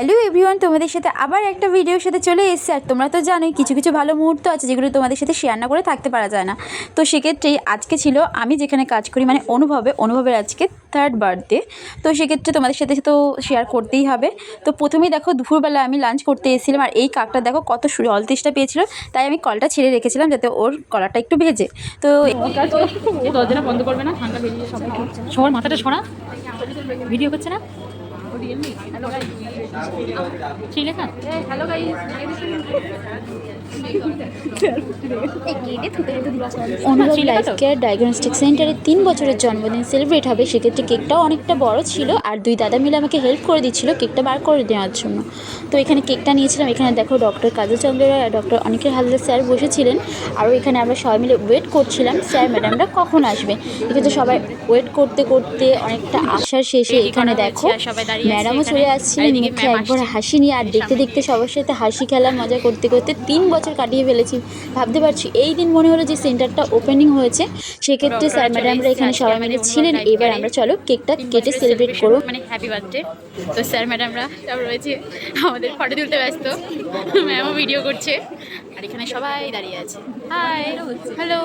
Hello everyone তোমাদের সাথে আবার একটা ভিডিওর সাথে চলে এসেছে। আর তোমরা তো জানোই, কিছু কিছু ভালো মুহূর্ত আছে যেগুলো তোমাদের সাথে শেয়ার না করে থাকতে পারা যায় না। তো সেক্ষেত্রেই আজকে ছিল, আমি যেখানে কাজ করি মানে অনুভবে, অনুভবের আজকে থার্ড বার্থডে তো সেক্ষেত্রে তোমাদের সাথে তো শেয়ার করতেই হবে। তো প্রথমেই দেখো, দুপুরবেলা আমি লাঞ্চ করতে এসেছিলাম, আর এই কাকটা দেখো কত জল তেষ্টা পেয়েছিল। তাই আমি কলটা ছেড়ে রেখেছিলাম যাতে ওর কলাটা একটু ভেজে। তো বন্ধ করবে মাথাটা সরা। ভিডিও করছে না? সেই লেখা অনুভব ছিল লাইফ তো? কেয়ার ডায়াগনস্টিক সেন্টারে তিন বছরের জন্মদিন সেলিব্রেট হবে, সেক্ষেত্রে কেকটাও অনেকটা বড় ছিল আর দুই দাদা মিলে আমাকে হেল্প করে দিচ্ছিল, কেকটা বার করে দেওয়ার জন্য তো এখানে কেকটা নিয়েছিলাম, এখানে দেখো ডক্টর কাজলচন্দ্র রায় আর ডক্টর অনিকের হালদার স্যার বসেছিলেন, আরও এখানে আমরা সবাই মিলে ওয়েট করছিলাম, স্যার ম্যাডামরা কখন আসবে এক্ষেত্রে সবাই ওয়েট করতে করতে অনেকটা আশার শেষে এখানে দেখো ম্যাডামও। চলে আসছিলেন মুখে একবার হাসি নিয়ে আর দেখতে দেখতে সবার সাথে হাসি খেলা মজা করতে করতে তিন বছর কাটিয়ে ফেলেছি ভাবতে পারছি। এই দিন মনে হলো যে সেন্টারটা ওপেনিং হয়েছে সেক্ষেত্রে স্যার ম্যাডামরা এখানে সবাই মিলে ছিলেন। এবার আমরা চলো কেকটা কেটে সেলিব্রেট করব মানে হ্যাপি বার্থডে তো স্যার ম্যাডামরা সব রয়েছে আমাদের ফটো তুলতে ব্যস্ত। ম্যামও ভিডিও করছে। আর এখানে সবাই দাঁড়িয়ে আছে। হাই হ্যালো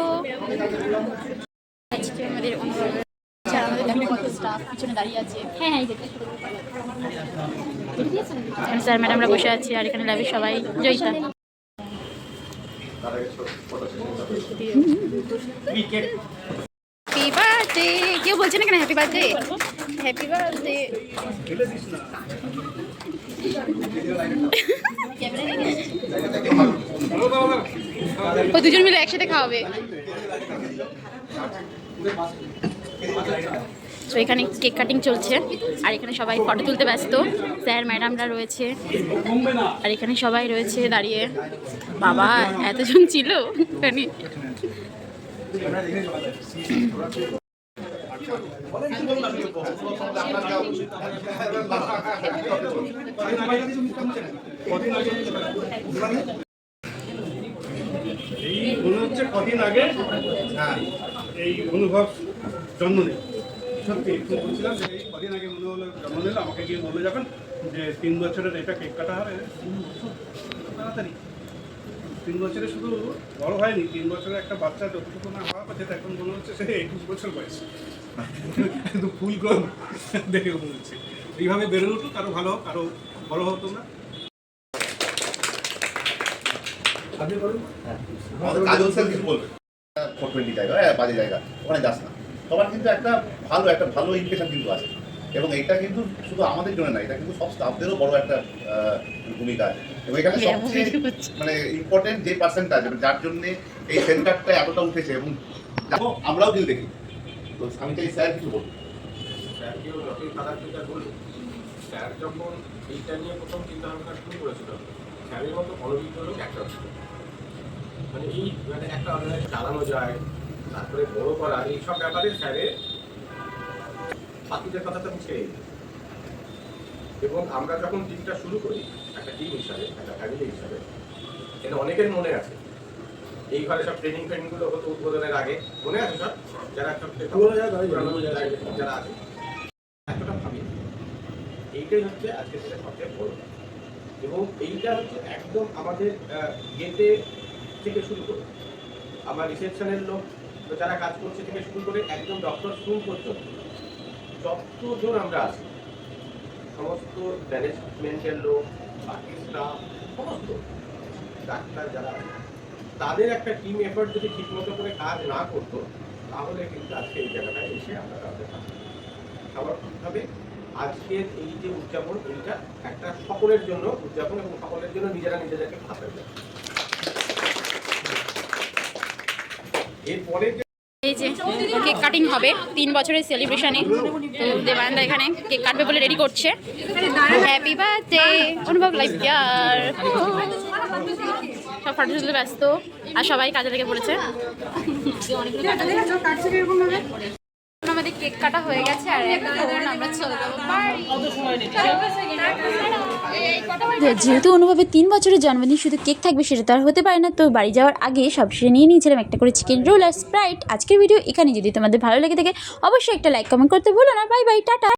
আজকে আমাদের অনুভবের আচ্ছা, আমাদের দেখো কত স্টাফ পিছনে দাঁড়িয়ে আছে। হ্যাঁ হ্যাঁ স্যার ম্যাডামরা বসে আছে, আর এখানে ল্যাবের সবাই। জয়িতা। হ্যাপি বার্থডে কেউ বলছে না কেন হ্যাপি বার্থডে হ্যাপি বার্থডে ও দুজন মিলে একসাথে খাওয়াবে। তো এখানে কেক কাটিং চলছে, আর এখানে সবাই ফটো তুলতে ব্যস্ত। স্যার ম্যাডামরা রয়েছে, আর এখানে সবাই রয়েছে দাঁড়িয়ে। বাবা, এতজন ছিল এখানে। এই হচ্ছে কদিন আগে হ্যাঁ এই অনুভব জন্ম নেই সত্যি বলছিলাম যে এই কদিন আগে মনে হলো জন্ম নিল আমাকে গিয়ে বলল যাবেন যে তিন বছরের এটা কেক কাটা হবে তিন বছর তাড়াতাড়ি। তিন বছরে শুধু বড় হয়নি তিন বছরের একটা বাচ্চা যতটুকু না হওয়া সেটা এখন মনে হচ্ছে সে একুশ বছর বয়স। কিন্তু ফুল গ্রোন দেখে মনে হচ্ছে। এইভাবে বেড়ে উঠুক আরও ভালো হোক আরও বড় হোক তোমরা। আপনি বলুন। আমাদের কাজল স্যার কিছু বলবে ফোর টোয়েন্টি জায়গা হ্যাঁ বাজে জায়গা ওখানে যাস না। সবার কিন্তু একটা ভালো একটা ভালো ইমপ্রেশন কিন্তু আছে। এবং এটা কিন্তু শুধু আমাদের জন্য না এটা কিন্তু সব স্টাফদেরও বড় একটা ভূমিকা আছে। এবং এখানে হ্যাঁ, সবচেয়ে মানে ইম্পর্টেন্ট যে পার্সেন্টটা আছে যার জন্য এই সেন্টারটা এতটা উঠেছে এবং দেখো আমরাও কিন্তু দেখি। তো আমি চাই স্যার কিছু বলুন। স্যারকেও যতই খারাপ চিন্তা করুন স্যার যখন এইটা নিয়ে প্রথম চিন্তা ভাবনা শুরু করেছিল স্যারের মতো অনভিজ্ঞ লোক একটা ছিল মানে এই মানে একটা চালানো যায় তারপরে বড় করা এই সব ব্যাপারে স্যারের বাকিদের কথা তো আমি এবং আমরা যখন টিমটা শুরু করি একটা টিম হিসাবে একটা ফ্যামিলি হিসাবে এটা অনেকের মনে আছে। এই ঘরে সব ট্রেনিং ফ্রেনিংগুলো হতো উদ্বোধনের আগে। মনে আছে সব? যারা যারা আছে এতটা ভাবি এইটাই হচ্ছে আজকে থেকে সবচেয়ে বড়। এবং এইটা হচ্ছে একদম আমাদের গেটে থেকে শুরু করে। আমার রিসেপশনের লোক যারা কাজ করছে থেকে শুরু করে একদম ডক্টর রুম পর্যন্ত, যতজন আমরা আছি, সমস্ত ম্যানেজমেন্টের লোক, বাকি স্টাফ সমস্ত ডাক্তার যারা তাদের একটা টিম এফোর্ট যদি ঠিকমতো করে কাজ না করতো, তাহলে কিন্তু আজকে এই জায়গাটায় এসে আমরা তাদের স্বাভাবিকভাবে আজকের এই যে উদযাপন, এইটা একটা সকলের জন্য উদযাপন এবং সকলের জন্য নিজেরা নিজেদেরকে ভাবেন এরপরে যে এই যে, কেক কাটিং হবে, তিন বছরের সেলিব্রেশনে তো দেবানন্দা এখানে কেক কাটবে বলে রেডি করছে। হ্যাপি বার্থডে অনুভব লাইফ ইয়ার। সব ফটো ব্যস্ত, আর সবাই কাজে লেগে পড়েছে। আমাদের কেক কাটা হয়ে গেছে আর আমরা যেহেতু অনুভবের তিন বছরের জন্মদিন, শুধু কেক থাকবে সেটা তো আর হতে পারে না। তো বাড়ি যাওয়ার আগে সব সেরে নিয়ে নিয়েছিলাম একটা করে চিকেন রোল আর স্প্রাইট আজকের ভিডিও এখানে যদি তোমাদের ভালো লেগে থাকে, অবশ্যই একটা লাইক কমেন্ট করতে ভুলো না। Bye bye tata.